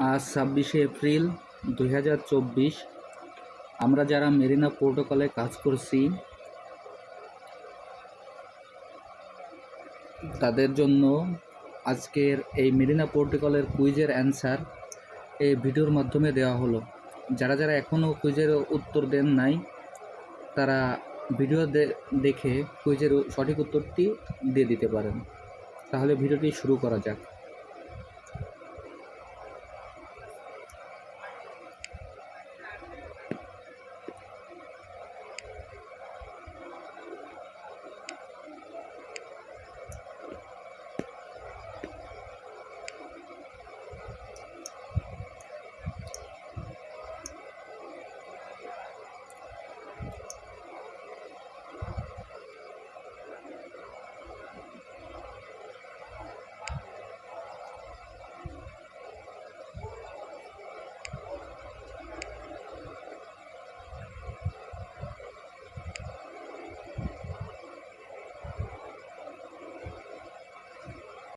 আজ ছাব্বিশে এপ্রিল দুই হাজার চব্বিশ। আমরা যারা মেরিনা প্রোটোকলে কাজ করছি, তাদের জন্য আজকের এই মেরিনা প্রোটোকলের কুইজের অ্যান্সার এই ভিডিওর মাধ্যমে দেওয়া হলো। যারা যারা এখনও কুইজের উত্তর দেন নাই, তারা ভিডিও দে- দেখে কুইজের সঠিক উত্তরটি দিয়ে দিতে পারেন। তাহলে ভিডিওটি শুরু করা যাক।